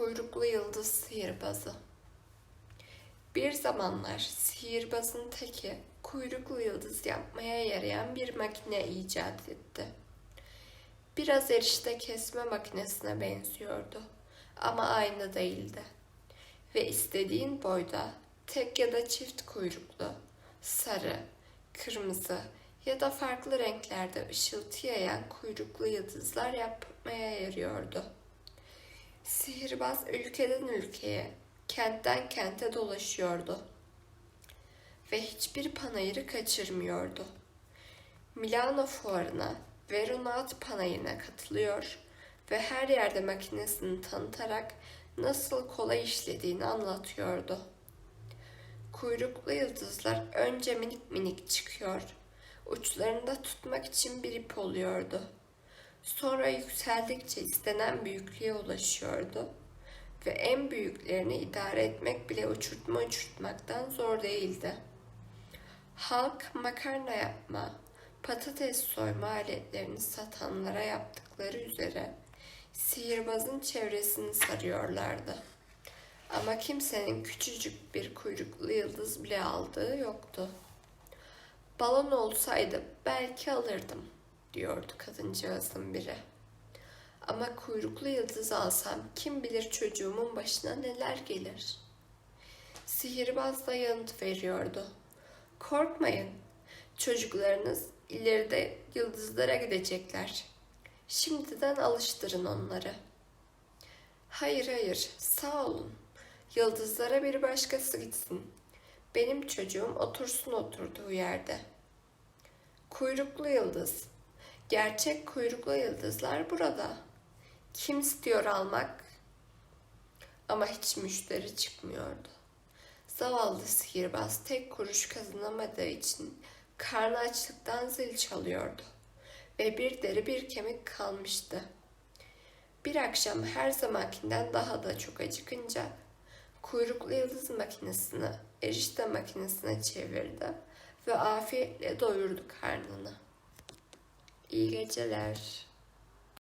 Kuyruklu Yıldız Sihirbazı Bir zamanlar sihirbazın teki kuyruklu yıldız yapmaya yarayan bir makine icat etti. Biraz erişte kesme makinesine benziyordu ama aynı değildi. Ve istediğin boyda tek ya da çift kuyruklu, sarı, kırmızı ya da farklı renklerde ışıltı yayan kuyruklu yıldızlar yapmaya yarıyordu. Sihirbaz ülkeden ülkeye, kentten kente dolaşıyordu. Ve hiçbir panayırı kaçırmıyordu. Milano fuarına, Verona at panayırına katılıyor ve her yerde makinesini tanıtarak nasıl kolay işlediğini anlatıyordu. Kuyruklu yıldızlar önce minik minik çıkıyor, uçlarında tutmak için bir ip oluyordu. Sonra yükseldikçe istenen büyüklüğe ulaşıyordu ve en büyüklerini idare etmek bile uçurtma uçurtmaktan zor değildi. Halk makarna yapma, patates soyma aletlerini satanlara yaptıkları üzere sihirbazın çevresini sarıyorlardı. Ama kimsenin küçücük bir kuyruklu yıldız bile aldığı yoktu. Balon olsaydı belki alırdım diyordu kadıncağızın biri. Ama kuyruklu yıldız alsam kim bilir çocuğumun başına neler gelir. Sihirbaz da yanıt veriyordu. Korkmayın, çocuklarınız ileride yıldızlara gidecekler. Şimdiden alıştırın onları. Hayır hayır, sağ olun. Yıldızlara bir başkası gitsin. Benim çocuğum otursun oturduğu yerde. Kuyruklu yıldız. Gerçek kuyruklu yıldızlar burada. Kim istiyor almak? Ama hiç müşteri çıkmıyordu. Zavallı sihirbaz tek kuruş kazanamadığı için karnı açlıktan zil çalıyordu. Ve bir deri bir kemik kalmıştı. Bir akşam her zamankinden daha da çok acıkınca kuyruklu yıldız makinesini erişte makinesine çevirdi ve afiyetle doyurdu karnını. İyi geceler.